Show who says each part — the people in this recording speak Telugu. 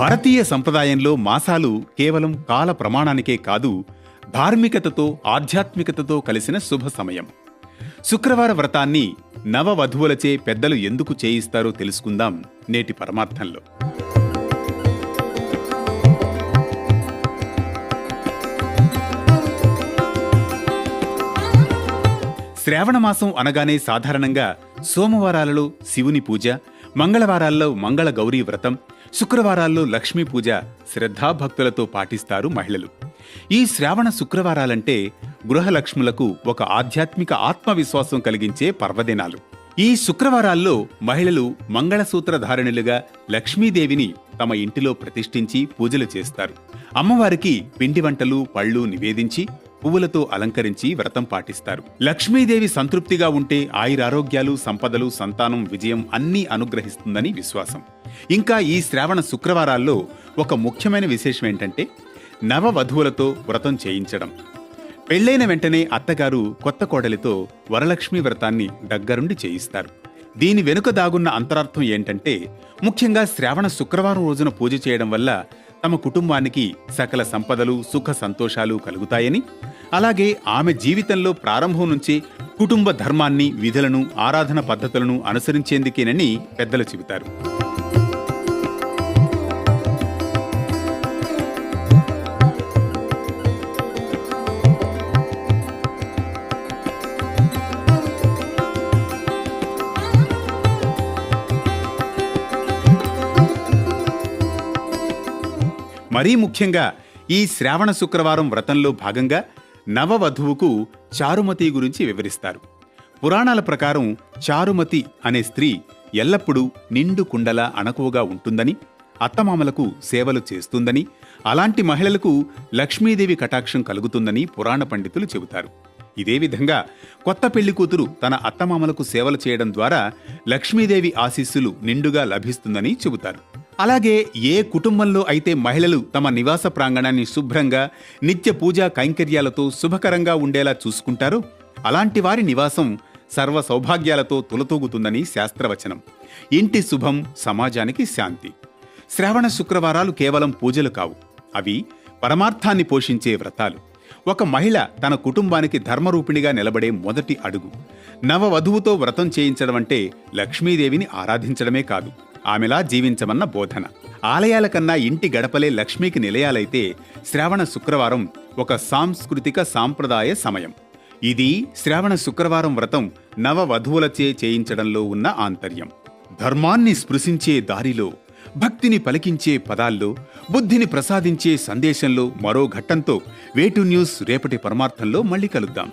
Speaker 1: భారతీయ సంప్రదాయంలో మాసాలు కేవలం కాల ప్రమాణానికే కాదు ధార్మికతతో ఆధ్యాత్మికతతో కలిసిన శుభ సమయం. శుక్రవార వ్రతాన్ని నవవధువులచే పెద్దలు ఎందుకు చేయిస్తారో తెలుసుకుందాం నేటి పరమార్థంలో. శ్రావణమాసం అనగానే సాధారణంగా సోమవారాలలో శివుని పూజ మంగళవారాల్లో మంగళ గౌరీ వ్రతం శుక్రవారాల్లో లక్ష్మీ పూజ శ్రద్ధాభక్తులతో పాటిస్తారు మహిళలు. ఈ శ్రావణ శుక్రవారాలంటే గృహలక్ష్ములకు ఒక ఆధ్యాత్మిక ఆత్మవిశ్వాసం కలిగించే పర్వదినాలు. ఈ శుక్రవారాల్లో మహిళలు మంగళసూత్రధారిణులుగా లక్ష్మీదేవిని తమ ఇంటిలో ప్రతిష్ఠించి పూజలు చేస్తారు. అమ్మవారికి పిండి వంటలు పళ్ళు నివేదించి పువ్వులతో అలంకరించి వ్రతం పాటిస్తారు. లక్ష్మీదేవి సంతృప్తిగా ఉంటే ఆయురారోగ్యాలు సంపదలు సంతానం విజయం అన్నీ అనుగ్రహిస్తుందని విశ్వాసం. ఇంకా ఈ శ్రావణ శుక్రవారాల్లో ఒక ముఖ్యమైన విశేషం ఏంటంటే నవవధువులతో వ్రతం చేయించడం. పెళ్ళైన వెంటనే అత్తగారు కొత్త కోడలితో వరలక్ష్మి వ్రతాన్ని దగ్గరుండి చేయిస్తారు. దీని వెనుక దాగున్న అంతరార్థం ఏంటంటే ముఖ్యంగా శ్రావణ శుక్రవారం రోజున పూజ చేయడం వల్ల తమ కుటుంబానికి సకల సంపదలు సుఖ సంతోషాలు కలుగుతాయని అలాగే ఆమె జీవితంలో ప్రారంభం నుంచి కుటుంబ ధర్మాన్ని విధులను ఆరాధన పద్ధతులను అనుసరించేందుకేనని పెద్దలు చెబుతారు. మరీ ముఖ్యంగా ఈ శ్రావణ శుక్రవారం వ్రతంలో భాగంగా నవవధువుకు చారుమతి గురించి వివరిస్తారు. పురాణాల ప్రకారం చారుమతి అనే స్త్రీ ఎల్లప్పుడూ నిండు కుండల అణకువగా ఉంటుందని అత్తమామలకు సేవలు చేస్తుందని అలాంటి మహిళలకు లక్ష్మీదేవి కటాక్షం కలుగుతుందని పురాణ పండితులు చెబుతారు. ఇదే విధంగా కొత్త పెళ్ళి కూతురు తన అత్తమామలకు సేవలు చేయడం ద్వారా లక్ష్మీదేవి ఆశీస్సులు నిండుగా లభిస్తుందని చెబుతారు. అలాగే ఏ కుటుంబంలో అయితే మహిళలు తమ నివాస ప్రాంగణాన్ని శుభ్రంగా నిత్య పూజా కైంకర్యాలతో శుభకరంగా ఉండేలా చూసుకుంటారో అలాంటి వారి నివాసం సర్వ సౌభాగ్యాలతో తులతూగుతుందని శాస్త్రవచనం. ఇంటి శుభం సమాజానికి శాంతి. శ్రావణ శుక్రవారాలు కేవలం పూజలు కావు. అవి పరమార్థాన్ని పోషించే వ్రతాలు. ఒక మహిళ తన కుటుంబానికి ధర్మరూపిణిగా నిలబడే మొదటి అడుగు. నవవధువుతో వ్రతం చేయించడం అంటే లక్ష్మీదేవిని ఆరాధించడమే కాదు. ఆమెలా జీవించమన్న బోధన. ఆలయాల కన్నా ఇంటి గడపలే లక్ష్మీకి నిలయాలైతే శ్రావణ శుక్రవారం ఒక సాంస్కృతిక సాంప్రదాయ సమయం. ఇది శ్రావణ శుక్రవారం వ్రతం నవవధువులచే చేయించడంలో ఉన్న ఆంతర్యం. ధర్మాన్ని స్పృశించే దారిలో భక్తిని పలికించే పదాల్లో బుద్ధిని ప్రసాదించే సందేశంలో మరో ఘట్టంతో వేటు న్యూస్ రేపటి పరమార్థంలో మళ్ళీ కలుద్దాం.